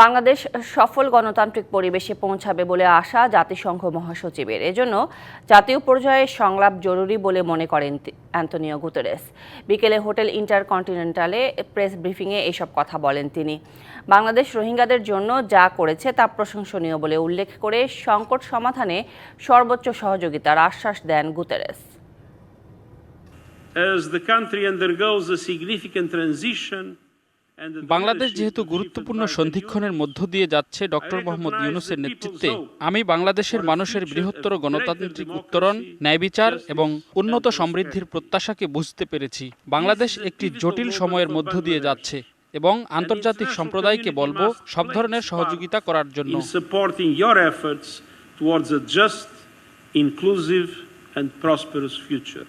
বাংলাদেশ সফল গণতান্ত্রিক পরিবেশে পৌঁছাবে বলে আশা জাতিসংঘ মহাসচিবের। এজন্য জাতীয় পর্যায়ে সংলাপ জরুরি বলে মনে করেন অ্যান্তনিও গুতেরেস। বিকেলে হোটেল ইন্টারকন্টিনেন্টালে প্রেস ব্রিফিংয়ে এসব কথা বলেন তিনি। বাংলাদেশ রোহিঙ্গাদের জন্য যা করেছে তা প্রশংসনীয় বলে উল্লেখ করে সংকট সমাধানে সর্বোচ্চ সহযোগিতার আশ্বাস দেন Guterres. As the country undergoes a significant transition Bangladesh যেহেতু গুরুত্বপূর্ণ সন্ধিক্ষণের মধ্য দিয়ে যাচ্ছে ডক্টর মোহাম্মদ ইউনুসের নেতৃত্বে। আমি বাংলাদেশের মানুষের বৃহত্তর গণতান্ত্রিক উত্তরণ ন্যায় বিচার এবং উন্নত সমৃদ্ধির প্রত্যাশাকে বুঝতে পেরেছি। বাংলাদেশ একটি জটিল সময়ের মধ্য দিয়ে যাচ্ছে এবং আন্তর্জাতিক সম্প্রদায়কে বলব সব ধরনের সহযোগিতা করার জন্য। towards a just, inclusive and prosperous future.